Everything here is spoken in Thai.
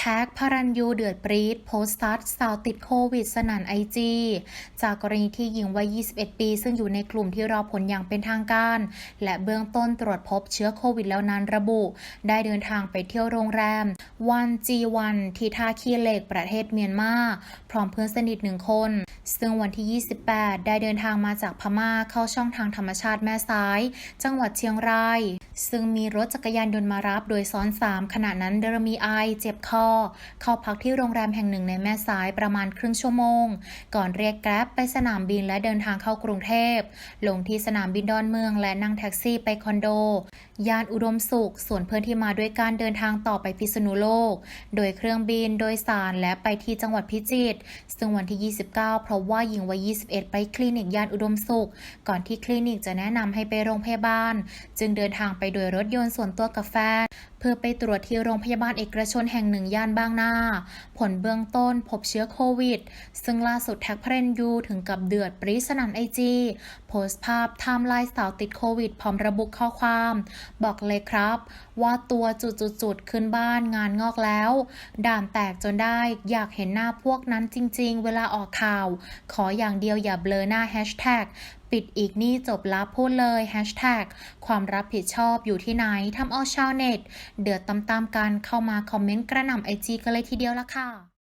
แท็กพารันยูเดือดปรีดโพสต์ซัดสาวติดโควิดสนั่นไอจีจากกรณีที่หญิงวัย 21 ปี ซึ่งอยู่ในกลุ่มที่รอผลอย่างเป็นทางการ และเบื้องต้นตรวจพบเชื้อโควิดแล้วนั้นระบุ ได้เดินทางไปเที่ยวโรงแรมวันจีวันที่ท่าขี้เหล็กประเทศเมียนมา พร้อมเพื่อนสนิทหนึ่งคน ซึ่งวันที่ 28 ได้เดินทางมาจากพม่าเข้าช่องทางธรรมชาติแม่ซ้าย จังหวัดเชียงราย ซึ่งมีรถจักรยานยนต์มารับโดยซ้อนสามขณะนั้นเดรมีไอเจ็บคอ เข้าพักที่โรงแรมแห่งหนึ่งในแม่สายประมาณครึ่งชั่วโมง ก่อนเรียกแกร็บไปสนามบินและเดินทางเข้ากรุงเทพ ลงที่สนามบินดอนเมืองและนั่งแท็กซี่ไปคอนโด ย่านอุดมสุข ส่วนเพื่อนที่มาด้วยการเดินทางต่อไปพิษณุโลก โดยเครื่องบินโดยสารและไปที่จังหวัดพิจิตร ซึ่งวันที่ 29 เพราะว่าหญิงวัย 21 ไปคลินิกย่านอุดมสุข ก่อนที่คลินิกจะแนะนำให้ไปโรงพยาบาล จึงเดินทางไปโดยรถยนต์ส่วนตัวกับแฟน เพื่อไปตรวจที่โรงพยาบาลเอกชนแห่งหนึ่งย่านบางนา ผลเบื้องต้นพบเชื้อโควิด ซึ่งล่าสุดแท็กพระเรนยูถึงกับเดือดปรีสนันไอจีโพสต์ภาพไทม์ไลน์สาวติดโควิด พร้อมระบุข้อความ บอกเลยครับ ว่าตัวจุดๆๆขึ้นบ้านงานงอกแล้ว ด่านแตกจนได้อยากเห็นหน้าพวกนั้นจริง ๆ เวลาออกข่าว ขออย่างเดียวอย่าเบลอหน้าแฮชแท็ก ปิดอีกนี่จบลับพูดเลยแฮชแท็กความรับผิดชอบอยู่ที่ไหนทำเอาชาวเน็ต เดือดตามๆกันเข้ามาคอมเมนต์กระหน่ำไอจีกันเลยทีเดียวละค่ะ